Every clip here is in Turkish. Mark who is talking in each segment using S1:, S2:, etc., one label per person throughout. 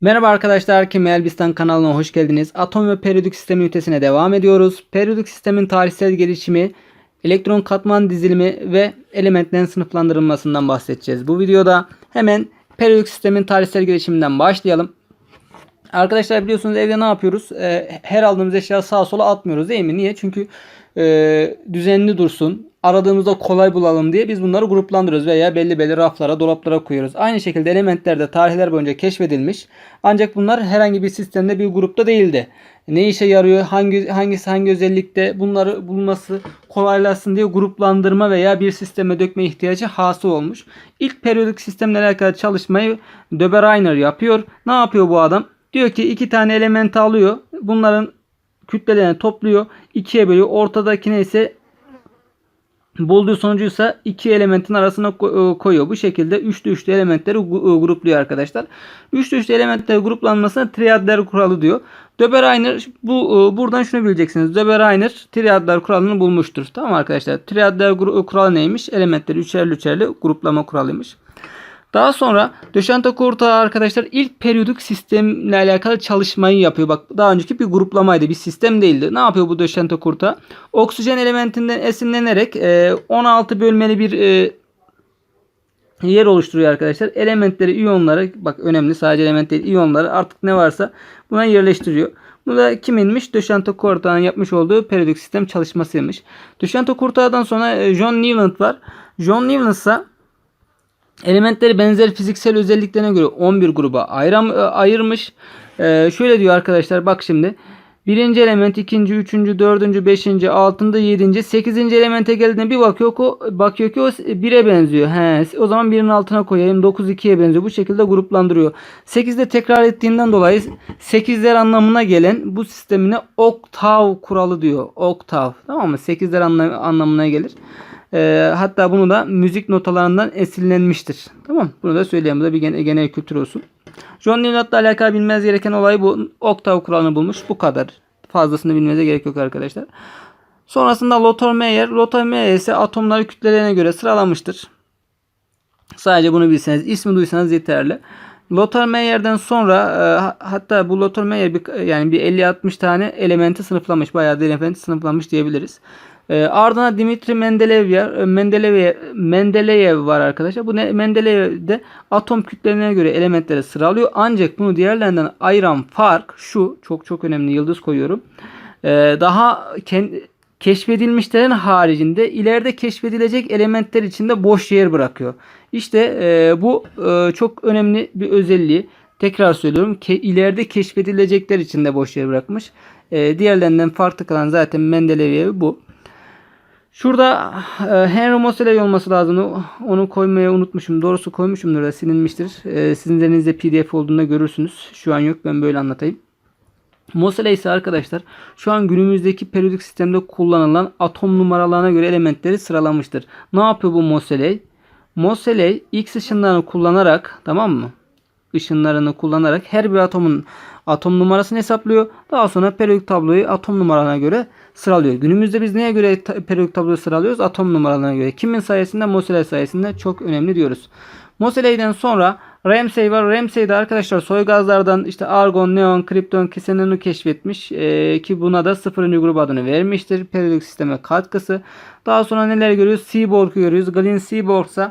S1: Merhaba arkadaşlar, Kim Elbistan kanalına hoş geldiniz. Atom ve periyodik sistem ünitesine devam ediyoruz. Periyodik sistemin tarihsel gelişimi, elektron katman dizilimi ve elementlerin sınıflandırılmasından bahsedeceğiz. Bu videoda hemen periyodik sistemin tarihsel gelişiminden başlayalım. Arkadaşlar biliyorsunuz evde ne yapıyoruz? Ee, her aldığımız eşya sağa sola atmıyoruz değil mi? Niye? Çünkü e, düzenli dursun. Aradığımızda kolay bulalım diye biz bunları gruplandırıyoruz veya belli belli raflara, dolaplara koyuyoruz. Aynı şekilde elementler de tarihler boyunca keşfedilmiş. Ancak bunlar herhangi bir sistemde bir grupta değildi. Ne işe yarıyor, hangi hangisi hangi özellikte bunları bulması kolaylaşsın diye gruplandırma veya bir sisteme dökme ihtiyacı hasıl olmuş. İlk periyodik sistemle alakalı çalışmayı Döbereiner yapıyor. Ne yapıyor bu adam? Diyor ki iki tane elementi alıyor. Bunların kütlelerini topluyor. ikiye bölüyor. Ortadakine ise bulduğu sonucuysa iki elementin arasına e, koyuyor. Bu şekilde üçlü üçlü elementleri e, grupluyor arkadaşlar. Üçlü üçlü elementleri gruplanmasına triadler kuralı diyor. Döbereiner bu e, buradan şunu bileceksiniz. Döbereiner triadlar kuralını bulmuştur. Tamam arkadaşlar. Triadler gru- kuralı neymiş? Elementleri üçerli üçerli gruplama kuralıymış. Daha sonra Döşente Kurta arkadaşlar ilk periyodik sistemle alakalı çalışmayı yapıyor. Bak daha önceki bir gruplamaydı. Bir sistem değildi. Ne yapıyor bu Döşente Kurta? Oksijen elementinden esinlenerek e, 16 bölmeli bir e, yer oluşturuyor arkadaşlar. Elementleri, iyonları bak önemli sadece element değil iyonları artık ne varsa buna yerleştiriyor. Bu da kiminmiş? Döşente Kurta'nın yapmış olduğu periyodik sistem çalışmasıymış. Döşente Kurta'dan sonra e, John Newland var. John Newland ise Elementleri benzer fiziksel özelliklerine göre 11 gruba ayram, e, ayırmış. Ee, şöyle diyor arkadaşlar bak şimdi. Birinci element, ikinci, üçüncü, dördüncü, beşinci, altıncı, yedinci, sekizinci elemente geldiğinde bir bakıyor ki, bakıyor ki o 1'e benziyor. He, o zaman birinin altına koyayım. 9 2'ye benziyor. Bu şekilde gruplandırıyor. 8'de tekrar ettiğinden dolayı 8'ler anlamına gelen bu sistemine oktav kuralı diyor. Oktav. Tamam mı? 8'ler anla- anlamına gelir. Ee, hatta bunu da müzik notalarından esinlenmiştir. Tamam Bunu da söyleyeyim. Bu da bir genel, genel kültür olsun. John Newland'la alakalı bilmez gereken olay bu. Oktav kuralını bulmuş. Bu kadar. Fazlasını bilmenize gerek yok arkadaşlar. Sonrasında Lothar Meyer. Lothar Meyer ise atomları kütlelerine göre sıralamıştır. Sadece bunu bilseniz, ismi duysanız yeterli. Lothar Meyer'den sonra e, ha- hatta bu Lothar Meyer bir, yani bir 50-60 tane elementi sınıflamış. Bayağı da elementi sınıflamış diyebiliriz. E, ardına Dimitri Mendeleev, var- Mendeleev, Mendeleev var arkadaşlar. Bu ne- Mendeleev de atom kütlelerine göre elementleri sıralıyor. Ancak bunu diğerlerinden ayıran fark şu. Çok çok önemli yıldız koyuyorum. E, daha kendi, keşfedilmişlerin haricinde ileride keşfedilecek elementler içinde boş yer bırakıyor. İşte e, bu e, çok önemli bir özelliği. Tekrar söylüyorum ki ileride keşfedilecekler içinde boş yer bırakmış. E, diğerlerinden farklı kalan zaten Mendeleev'i bu. Şurada e, Henry Moseley olması lazım. Onu koymaya unutmuşum. Doğrusu koymuşumdur da silinmiştir. E, sizin elinizde pdf olduğunda görürsünüz. Şu an yok ben böyle anlatayım. Moseley ise arkadaşlar şu an günümüzdeki periyodik sistemde kullanılan atom numaralarına göre elementleri sıralamıştır. Ne yapıyor bu Moseley? Moseley X ışınlarını kullanarak tamam mı? Işınlarını kullanarak her bir atomun atom numarasını hesaplıyor. Daha sonra periyodik tabloyu atom numaralarına göre sıralıyor. Günümüzde biz neye göre periyodik tabloyu sıralıyoruz? Atom numaralarına göre. Kimin sayesinde? Moseley sayesinde çok önemli diyoruz. Moseley'den sonra Ramsey var. Ramsey de arkadaşlar soy gazlardan işte argon, neon, kripton, kisenonu keşfetmiş. Ee, ki buna da sıfırıncı grup adını vermiştir. Periyodik sisteme katkısı. Daha sonra neler görüyoruz? Seaborg'u görüyoruz. Glenn Seaborg ise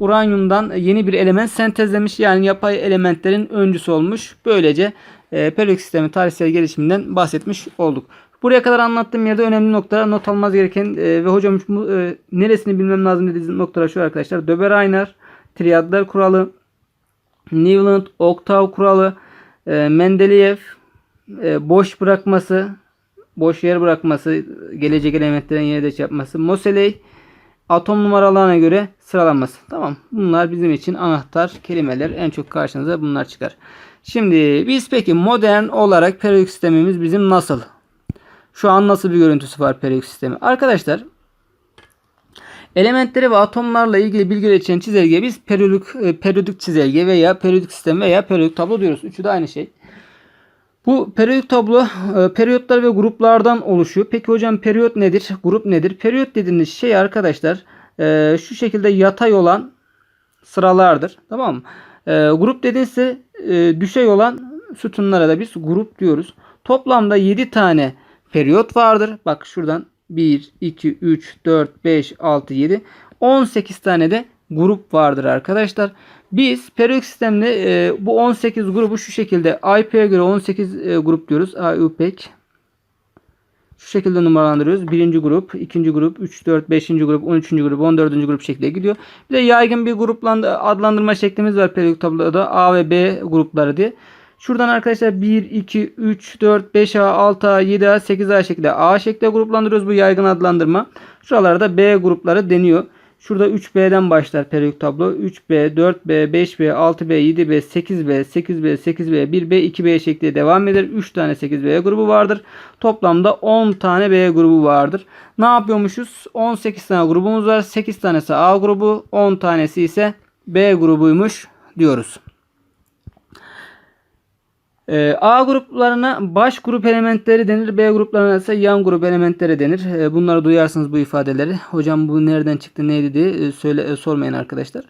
S1: uranyumdan yeni bir element sentezlemiş. Yani yapay elementlerin öncüsü olmuş. Böylece e, periyodik sistemin tarihsel gelişiminden bahsetmiş olduk. Buraya kadar anlattığım yerde önemli noktalar not almaz gereken e, ve hocam e, neresini bilmem lazım dediğiniz noktalar şu arkadaşlar. Döbereiner, triadlar kuralı, Newland, oktav kuralı, e, Mendeleev, e, boş bırakması, boş yer bırakması, gelecek elementlerin yerine de yapması, Moseley, atom numaralarına göre sıralanması. Tamam. Bunlar bizim için anahtar kelimeler. En çok karşınıza bunlar çıkar. Şimdi biz peki modern olarak periyodik sistemimiz bizim nasıl? Şu an nasıl bir görüntüsü var periyodik sistemi? Arkadaşlar elementleri ve atomlarla ilgili bilgiler için çizelgeye biz periyodik, e, periyodik çizelge veya periyodik sistem veya periyodik tablo diyoruz. Üçü de aynı şey. Bu periyodik tablo e, periyotlar ve gruplardan oluşuyor. Peki hocam periyot nedir? Grup nedir? Periyot dediğimiz şey arkadaşlar e, şu şekilde yatay olan sıralardır. Tamam mı? Grup dediğinse e, düşey olan sütunlara da biz grup diyoruz. Toplamda 7 tane periyot vardır. Bak şuradan 1, 2, 3, 4, 5, 6, 7. 18 tane de grup vardır arkadaşlar. Biz periyodik sistemde e, bu 18 grubu şu şekilde IP'ye göre 18 e, grup diyoruz. IUPAC. Şu şekilde numaralandırıyoruz. Birinci grup, ikinci grup, 3, 4, 5. grup, 13. grup, 14. grup şekilde gidiyor. Bir de yaygın bir grupla adlandırma şeklimiz var periyodik tabloda A ve B grupları diye. Şuradan arkadaşlar 1, 2, 3, 4, 5A, 6A, 7A, 8A şekilde A şekilde gruplandırıyoruz. Bu yaygın adlandırma. Şuralarda B grupları deniyor. Şurada 3B'den başlar periyodik tablo. 3B, 4B, 5B, 6B, 7B, 8B, 8B, 8B, 1B, 2B şeklinde devam eder. 3 tane 8B grubu vardır. Toplamda 10 tane B grubu vardır. Ne yapıyormuşuz? 18 tane grubumuz var. 8 tanesi A grubu, 10 tanesi ise B grubuymuş diyoruz. Ee, A gruplarına baş grup elementleri denir. B gruplarına ise yan grup elementleri denir. Ee, Bunları duyarsınız bu ifadeleri. Hocam bu nereden çıktı neydi diye e, söyle, e, sormayın arkadaşlar.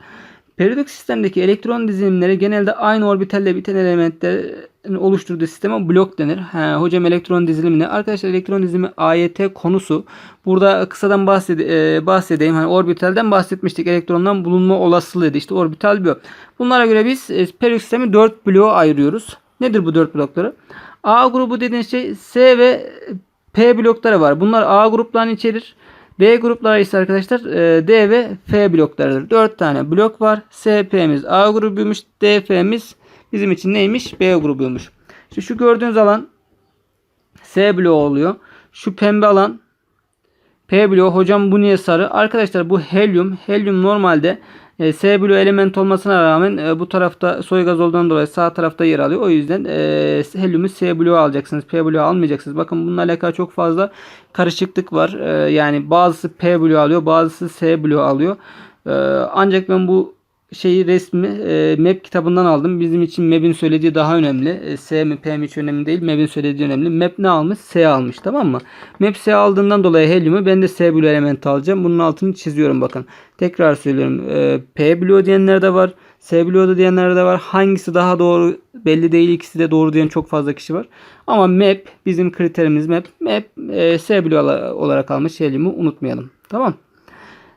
S1: Periyodik sistemdeki elektron dizilimleri genelde aynı orbitalle biten elementlerin oluşturduğu sisteme blok denir. Ha, hocam elektron dizilimi ne? Arkadaşlar elektron dizilimi AYT konusu. Burada kısadan bahsede, e, bahsedeyim. Hani orbitalden bahsetmiştik. Elektrondan bulunma olasılığı. İşte orbital blok. Bunlara göre biz periyodik sistemi 4 bloğa ayırıyoruz. Nedir bu 4 blokları? A grubu dediğiniz şey S ve P blokları var. Bunlar A gruplarını içerir. B grupları ise arkadaşlar e, D ve F bloklarıdır. 4 tane blok var. S, P'miz A grubuymuş. D, F'miz bizim için neymiş? B grubuymuş. İşte şu gördüğünüz alan S bloğu oluyor. Şu pembe alan P bloğu. Hocam bu niye sarı? Arkadaşlar bu helyum. Helyum normalde e, S bloğu element olmasına rağmen e, bu tarafta soy gaz olduğundan dolayı sağ tarafta yer alıyor. O yüzden e, helyumu S bloğu alacaksınız. P bloğu almayacaksınız. Bakın bununla alakalı çok fazla karışıklık var. E, yani bazısı P bloğu alıyor, bazısı S bloğu alıyor. E, ancak ben bu şeyi resmi e, map kitabından aldım. Bizim için map'in söylediği daha önemli. E, S mi P mi hiç önemli değil. Map'in söylediği önemli. Map ne almış? S almış tamam mı? Map S aldığından dolayı helyumu ben de S bloğu elementi alacağım. Bunun altını çiziyorum bakın. Tekrar söylüyorum. E, P bloğu diyenler de var. S bloğu da diyenler de var. Hangisi daha doğru belli değil. İkisi de doğru diyen çok fazla kişi var. Ama map bizim kriterimiz map. Map e, S bloğu olarak almış helyumu unutmayalım. Tamam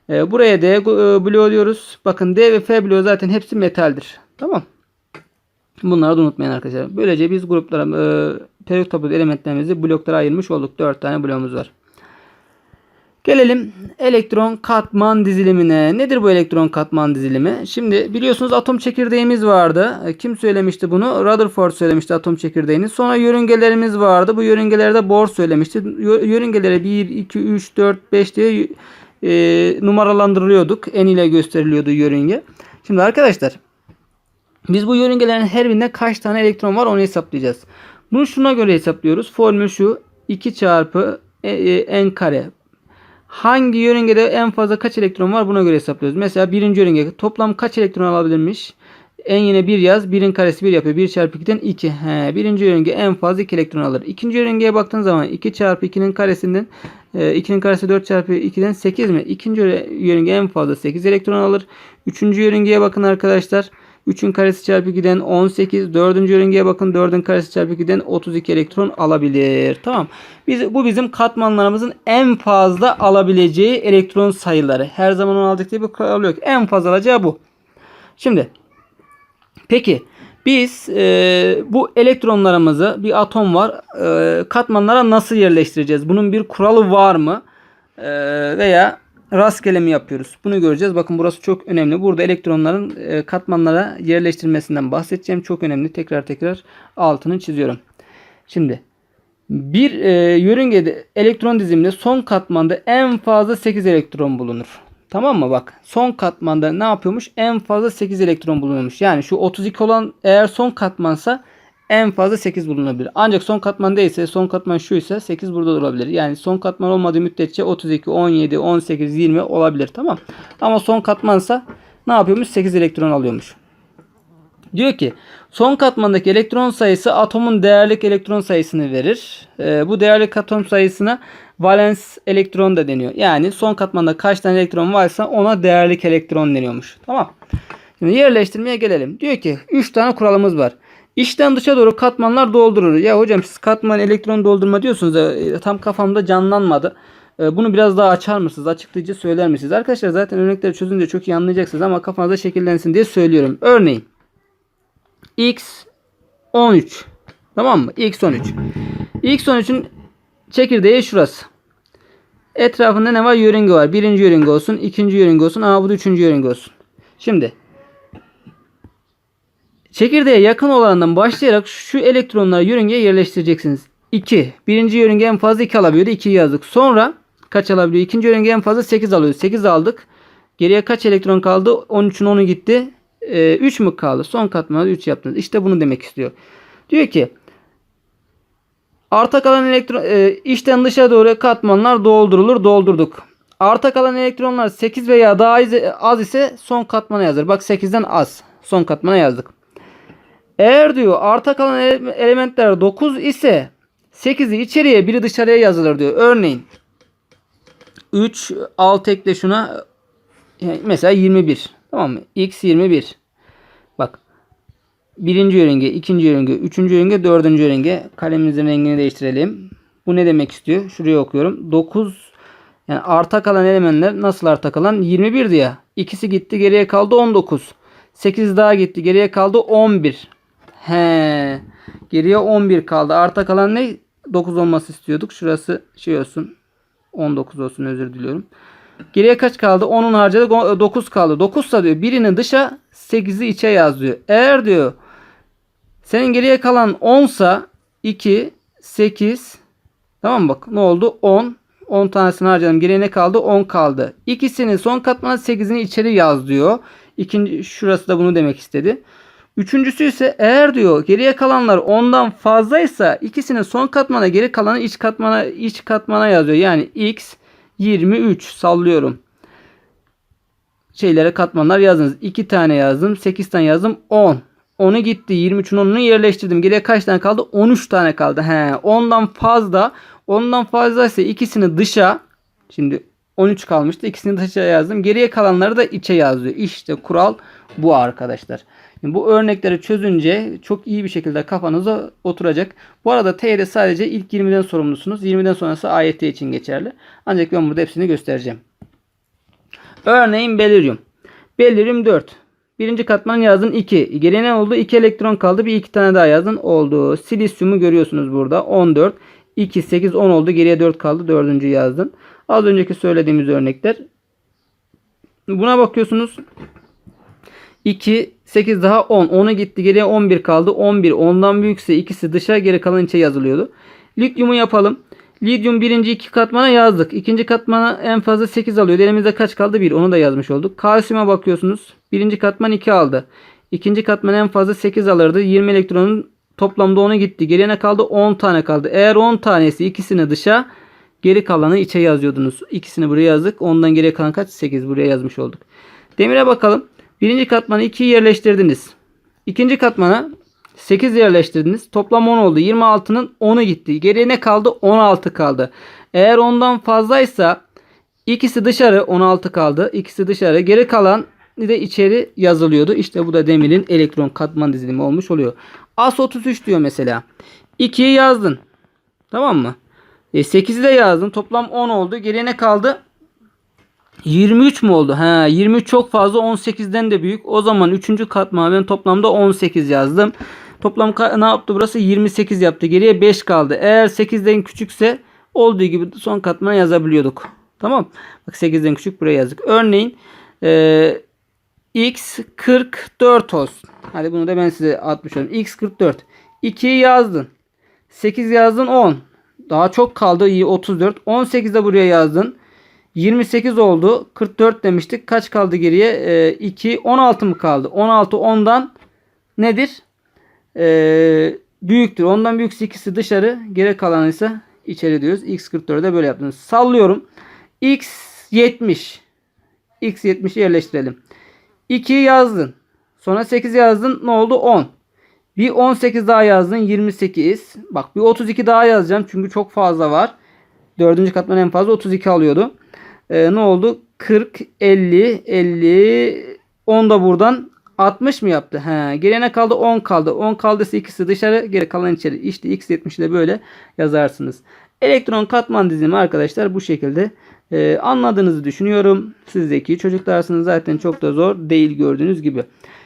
S1: e, buraya D e, bloğu diyoruz. Bakın D ve F bloğu zaten hepsi metaldir. Tamam. Bunları da unutmayın arkadaşlar. Böylece biz gruplara e, periyodik tablo elementlerimizi bloklara ayırmış olduk. 4 tane bloğumuz var. Gelelim elektron katman dizilimine. Nedir bu elektron katman dizilimi? Şimdi biliyorsunuz atom çekirdeğimiz vardı. E, kim söylemişti bunu? Rutherford söylemişti atom çekirdeğini. Sonra yörüngelerimiz vardı. Bu yörüngelerde Bohr söylemişti. Yörüngelere 1, 2, 3, 4, 5 diye e, numaralandırılıyorduk. En ile gösteriliyordu yörünge. Şimdi arkadaşlar biz bu yörüngelerin her birinde kaç tane elektron var onu hesaplayacağız. Bunu şuna göre hesaplıyoruz. Formül şu 2 çarpı e, e, n kare. Hangi yörüngede en fazla kaç elektron var buna göre hesaplıyoruz. Mesela birinci yörünge toplam kaç elektron alabilirmiş? En yine bir yaz. Birin karesi bir yapıyor. 1 çarpı 2'den 2. He, birinci yörünge en fazla 2 elektron alır. İkinci yörüngeye baktığın zaman 2 çarpı 2'nin karesinden 2'nin e, karesi 4 çarpı 2'den 8 mi? İkinci yörünge en fazla 8 elektron alır. Üçüncü yörüngeye bakın arkadaşlar. 3'ün karesi çarpı 2'den 18. Dördüncü yörüngeye bakın. 4'ün karesi çarpı 2'den 32 elektron alabilir. Tamam. Biz, bu bizim katmanlarımızın en fazla alabileceği elektron sayıları. Her zaman onu alacak diye bir kural yok. En fazla alacağı bu. Şimdi Peki biz e, bu elektronlarımızı bir atom var e, katmanlara nasıl yerleştireceğiz? Bunun bir kuralı var mı? E, veya rastgele mi yapıyoruz? Bunu göreceğiz. Bakın burası çok önemli. Burada elektronların e, katmanlara yerleştirmesinden bahsedeceğim. Çok önemli. Tekrar tekrar altını çiziyorum. Şimdi bir e, yörüngede elektron diziminde son katmanda en fazla 8 elektron bulunur. Tamam mı bak son katmanda ne yapıyormuş? En fazla 8 elektron bulunuyormuş. Yani şu 32 olan eğer son katmansa en fazla 8 bulunabilir. Ancak son katman değilse son katman şu ise 8 burada olabilir. Yani son katman olmadığı müddetçe 32, 17, 18, 20 olabilir. Tamam. Ama son katmansa ne yapıyormuş? 8 elektron alıyormuş. Diyor ki son katmandaki elektron sayısı atomun değerlik elektron sayısını verir. E, bu değerlik atom sayısına valens elektron da deniyor. Yani son katmanda kaç tane elektron varsa ona değerlik elektron deniyormuş. Tamam. Şimdi yerleştirmeye gelelim. Diyor ki 3 tane kuralımız var. İçten dışa doğru katmanlar doldurur. Ya hocam siz katman elektron doldurma diyorsunuz da e, tam kafamda canlanmadı. E, Bunu biraz daha açar mısınız? Açıklayıcı söyler misiniz? Arkadaşlar zaten örnekleri çözünce çok iyi anlayacaksınız ama kafanızda şekillensin diye söylüyorum. Örneğin x 13 tamam mı? x 13. x 13'ün çekirdeği şurası. Etrafında ne var? Yörünge var. Birinci yörünge olsun. ikinci yörünge olsun. Aa bu da üçüncü yörünge olsun. Şimdi çekirdeğe yakın olanından başlayarak şu elektronları yörüngeye yerleştireceksiniz. 2. Birinci yörünge en fazla 2 alabiliyordu. 2'yi yazdık. Sonra kaç alabiliyor? İkinci yörünge en fazla 8 alıyor. 8 aldık. Geriye kaç elektron kaldı? 13'ün 10'u gitti. Ee, 3 mü kaldı? Son katmanda 3 yaptınız. İşte bunu demek istiyor. Diyor ki Arta kalan elektron e, içten dışa doğru katmanlar doldurulur. Doldurduk. Arta kalan elektronlar 8 veya daha az, ise son katmana yazılır. Bak 8'den az. Son katmana yazdık. Eğer diyor arta kalan ele- elementler 9 ise 8'i içeriye biri dışarıya yazılır diyor. Örneğin 3 alt ekle şuna mesela 21. Tamam mı? X 21. Bak Birinci yörünge, ikinci yörünge, üçüncü yörünge, dördüncü yörünge. Kalemimizin rengini değiştirelim. Bu ne demek istiyor? Şuraya okuyorum. 9 yani arta kalan elementler nasıl arta kalan? 21 diye. İkisi gitti geriye kaldı 19. 8 daha gitti geriye kaldı 11. He. Geriye 11 kaldı. Arta kalan ne? 9 olması istiyorduk. Şurası şey olsun. 19 olsun özür diliyorum. Geriye kaç kaldı? 10'un harcadık. 9 kaldı. 9 ise diyor birini dışa 8'i içe yaz diyor. Eğer diyor senin geriye kalan 10 sa 2, 8 tamam mı bak ne oldu? 10. 10 tanesini harcadım. Geriye ne kaldı? 10 kaldı. İkisinin son katmanı 8'ini içeri yaz diyor. İkinci şurası da bunu demek istedi. Üçüncüsü ise eğer diyor geriye kalanlar ondan fazlaysa ikisinin son katmana geri kalanı iç katmana iç katmana yazıyor. Yani x 23 sallıyorum. Şeylere katmanlar yazdınız. 2 tane yazdım. 8 tane yazdım. 10. 10'u gitti. 23'ün 10'unu yerleştirdim. Geriye kaç tane kaldı? 13 tane kaldı. He, ondan fazla. Ondan fazlaysa ikisini dışa şimdi 13 kalmıştı. İkisini dışa yazdım. Geriye kalanları da içe yazıyor. İşte kural bu arkadaşlar. Bu örnekleri çözünce çok iyi bir şekilde kafanıza oturacak. Bu arada TYT sadece ilk 20'den sorumlusunuz. 20'den sonrası AYT için geçerli. Ancak ben burada hepsini göstereceğim. Örneğin beliryum. Beliryum 4. Birinci katman yazdın 2. Geriye ne oldu? 2 elektron kaldı. Bir iki tane daha yazdın. Oldu. Silisyumu görüyorsunuz burada. 14. 2, 8, 10 oldu. Geriye 4 kaldı. Dördüncü yazdın. Az önceki söylediğimiz örnekler. Buna bakıyorsunuz. 2, 8 daha 10. 10'a gitti. Geriye 11 kaldı. 11. Ondan büyükse ikisi dışa geri kalan içe yazılıyordu. Lityumu yapalım. Lityum birinci iki katmana yazdık. İkinci katmana en fazla 8 alıyor. Elimizde kaç kaldı? 1. Onu da yazmış olduk. Kalsiyuma bakıyorsunuz. Birinci katman 2 aldı. İkinci katman en fazla 8 alırdı. 20 elektronun toplamda 10'u gitti. Geriye ne kaldı? 10 tane kaldı. Eğer 10 tanesi ikisini dışa geri kalanı içe yazıyordunuz. İkisini buraya yazdık. Ondan geriye kalan kaç? 8 buraya yazmış olduk. Demire bakalım. Birinci katmanı 2'yi yerleştirdiniz. İkinci katmana 8 yerleştirdiniz. Toplam 10 oldu. 26'nın 10'u gitti. Geriye ne kaldı? 16 kaldı. Eğer ondan fazlaysa ikisi dışarı 16 kaldı. İkisi dışarı. Geri kalan de içeri yazılıyordu. İşte bu da demirin elektron katman dizilimi olmuş oluyor. As 33 diyor mesela. 2'yi yazdın. Tamam mı? E 8'i de yazdın. Toplam 10 oldu. Geriye ne kaldı? 23 mü oldu? He, 23 çok fazla 18'den de büyük. O zaman 3. katmana ben toplamda 18 yazdım. Toplam ne yaptı burası? 28 yaptı. Geriye 5 kaldı. Eğer 8'den küçükse olduğu gibi son katmana yazabiliyorduk. Tamam. Bak 8'den küçük buraya yazdık. Örneğin e, x 44 olsun. Hadi bunu da ben size atmış olayım. x 44. 2'yi yazdın. 8 yazdın 10. Daha çok kaldı. İyi 34. 18 de buraya yazdın. 28 oldu. 44 demiştik. Kaç kaldı geriye? Ee, 2. 16 mı kaldı? 16 10'dan nedir? Ee, büyüktür. Ondan büyükse ikisi dışarı. Geri kalan ise içeri diyoruz. X44'de böyle yaptınız. Sallıyorum. X 70. X 70'i yerleştirelim. 2'yi yazdın. Sonra 8 yazdın. Ne oldu? 10. Bir 18 daha yazdın. 28. Bak bir 32 daha yazacağım. Çünkü çok fazla var. Dördüncü katman en fazla 32 alıyordu. Ee, ne oldu? 40, 50, 50, 10 da buradan 60 mı yaptı? He, geriye ne kaldı? 10 kaldı. 10 kaldıysa ikisi dışarı, geri kalan içeri. İşte x70'i de böyle yazarsınız. Elektron katman dizilimi arkadaşlar bu şekilde e, anladığınızı düşünüyorum. Siz zeki çocuklarsınız zaten çok da zor değil gördüğünüz gibi.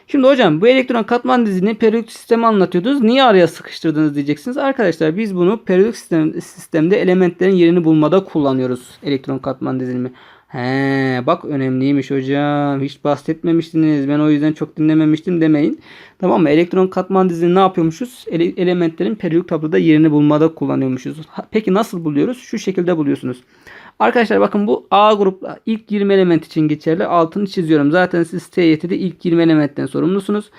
S1: Şimdi hocam bu elektron katman dizilini periyodik sistemi anlatıyordunuz. Niye araya sıkıştırdınız diyeceksiniz. Arkadaşlar biz bunu periyodik sistem, sistemde elementlerin yerini bulmada kullanıyoruz. Elektron katman dizilimi. He, bak önemliymiş hocam. Hiç bahsetmemiştiniz. Ben o yüzden çok dinlememiştim demeyin. Tamam mı? Elektron katman dizilini ne yapıyormuşuz? Ele- elementlerin periyodik tabloda yerini bulmada kullanıyormuşuz. Ha, Peki nasıl buluyoruz? Şu şekilde buluyorsunuz. Arkadaşlar bakın bu A grupla ilk 20 element için geçerli. Altını çiziyorum. Zaten siz TYT'de ilk 20 elementten sorumlusunuz.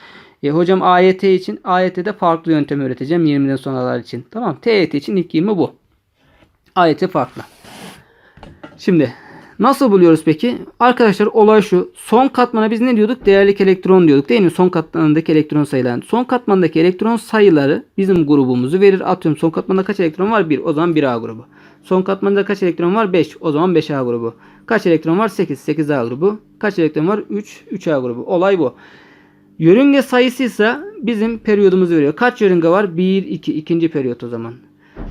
S1: E, hocam AYT için AYT'de farklı yöntem öğreteceğim 20'den sonralar için. Tamam. TYT için ilk 20 bu. AYT farklı. Şimdi nasıl buluyoruz peki? Arkadaşlar olay şu. Son katmana biz ne diyorduk? Değerlik elektron diyorduk değil mi? Son katmandaki elektron sayıları. Son katmandaki elektron sayıları bizim grubumuzu verir. Atıyorum son katmanda kaç elektron var? 1. O zaman 1A grubu. Son katmanda kaç elektron var? 5. O zaman 5A grubu. Kaç elektron var? 8. 8A grubu. Kaç elektron var? 3. 3A grubu. Olay bu. Yörünge sayısı ise bizim periyodumuzu veriyor. Kaç yörünge var? 1, 2. ikinci periyot o zaman.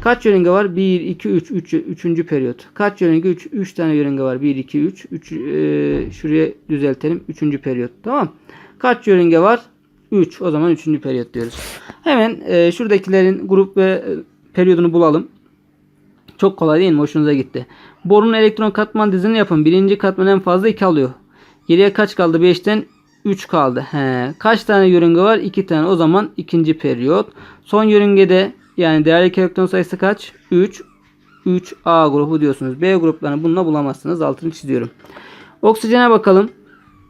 S1: Kaç yörünge var? 1, 2, 3. 3. Üçüncü periyot. Kaç yörünge? 3. 3 tane yörünge var. 1, 2, 3. 3 e, şuraya düzeltelim. Üçüncü periyot. Tamam. Kaç yörünge var? 3. O zaman üçüncü periyot diyoruz. Hemen e, şuradakilerin grup ve e, periyodunu bulalım. Çok kolay değil mi? Hoşunuza gitti. Borunun elektron katman dizini yapın. Birinci katman en fazla 2 alıyor. Geriye kaç kaldı? 5'ten 3 kaldı. He. Kaç tane yörünge var? 2 tane. O zaman ikinci periyot. Son yörüngede yani değerli elektron sayısı kaç? 3. 3A grubu diyorsunuz. B gruplarını bununla bulamazsınız. Altını çiziyorum. Oksijene bakalım.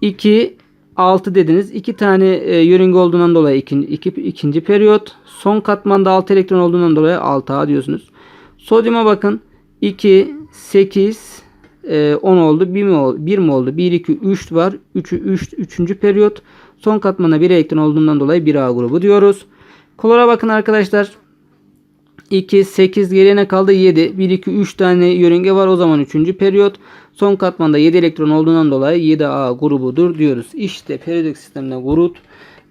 S1: 2 6 dediniz. 2 tane e, yörünge olduğundan dolayı ikinci, iki, ikinci periyot. Son katmanda 6 elektron olduğundan dolayı 6A diyorsunuz. Sodyuma bakın. 2, 8, e, 10 oldu. 1 mi oldu? 1 mi oldu? 1, 2, 3 var. 3'ü 3, 3. periyot. Son katmanda 1 elektron olduğundan dolayı 1A grubu diyoruz. Klora bakın arkadaşlar. 2, 8 geriye ne kaldı? 7. 1, 2, 3 tane yörünge var. O zaman 3. periyot. Son katmanda 7 elektron olduğundan dolayı 7A grubudur diyoruz. İşte periyodik sistemde grup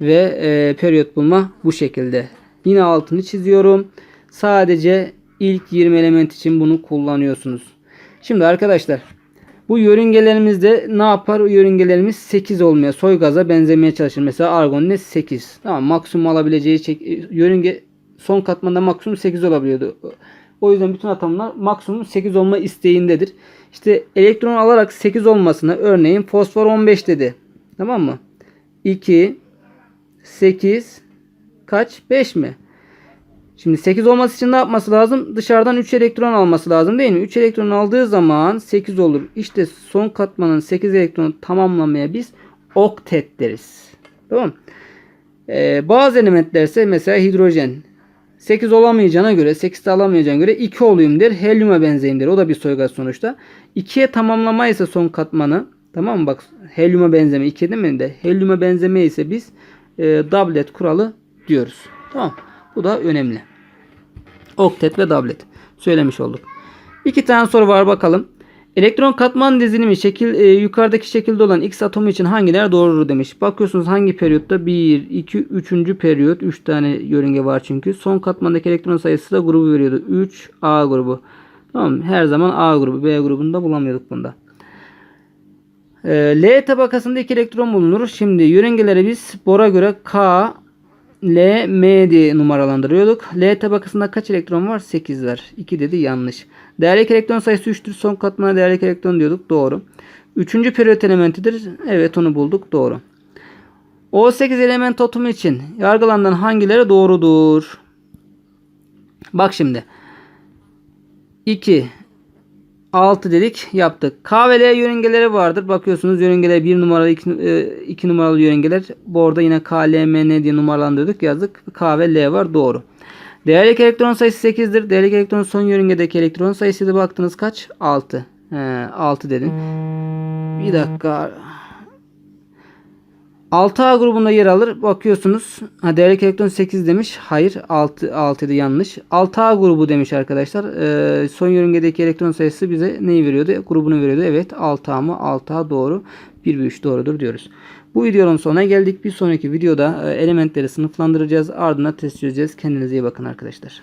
S1: ve e, periyot bulma bu şekilde. Yine altını çiziyorum. Sadece ilk 20 element için bunu kullanıyorsunuz. Şimdi arkadaşlar bu yörüngelerimizde ne yapar? Yörüngelerimiz 8 olmaya, soy gaza benzemeye çalışır. Mesela argon ne? 8. Tamam maksimum alabileceği çek yörünge son katmanda maksimum 8 olabiliyordu. O yüzden bütün atomlar maksimum 8 olma isteğindedir. İşte elektron alarak 8 olmasına örneğin fosfor 15 dedi. Tamam mı? 2 8 kaç? 5 mi? Şimdi 8 olması için ne yapması lazım? Dışarıdan 3 elektron alması lazım değil mi? 3 elektron aldığı zaman 8 olur. İşte son katmanın 8 elektronu tamamlamaya biz oktet deriz. Tamam ee, Bazı elementler ise mesela hidrojen. 8 olamayacağına göre 8 de alamayacağına göre 2 olayım der. Helyuma benzeyim der. O da bir soygaz sonuçta. 2'ye tamamlama ise son katmanı tamam mı? Bak helyuma benzeme 2 değil mi de? Helyuma benzeme ise biz e, doublet kuralı diyoruz. Tamam bu da önemli. Oktet ve doublet. Söylemiş olduk. İki tane soru var bakalım. Elektron katman dizilimi şekil e, yukarıdaki şekilde olan X atomu için hangileri doğrudur demiş. Bakıyorsunuz hangi periyotta 1, 2, 3. periyot 3 tane yörünge var çünkü. Son katmandaki elektron sayısı da grubu veriyordu. 3 A grubu. Tamam? Her zaman A grubu. B grubunda bulamıyorduk bunda. E, L tabakasında 2 elektron bulunur. Şimdi yörüngeleri biz bora göre K, L, M diye numaralandırıyorduk. L tabakasında kaç elektron var? 8 var. 2 dedi yanlış. Değerli elektron sayısı 3'tür. Son katmana değerli elektron diyorduk. Doğru. Üçüncü periyot elementidir. Evet onu bulduk. Doğru. O8 element atomu için yargılanan hangileri doğrudur? Bak şimdi. 2 6 dedik yaptık. K ve L yörüngeleri vardır. Bakıyorsunuz yörüngeler 1 numaralı 2 numaralı yörüngeler. Bu arada yine K, L, M, N diye numaralandırdık yazdık. K ve L var doğru. Değerli elektron sayısı 8'dir. Değerli elektron son yörüngedeki elektron sayısı da baktınız kaç? 6. He, 6 dedim. Bir dakika. 6A grubunda yer alır. Bakıyorsunuz. Ha, değerli elektron 8 demiş. Hayır. 6, 6 idi yanlış. 6A grubu demiş arkadaşlar. Ee, son yörüngedeki elektron sayısı bize neyi veriyordu? Grubunu veriyordu. Evet. 6A mı? 6A doğru. 1 ve 3 doğrudur diyoruz. Bu videonun sonuna geldik. Bir sonraki videoda e, elementleri sınıflandıracağız. Ardından test çözeceğiz. Kendinize iyi bakın arkadaşlar.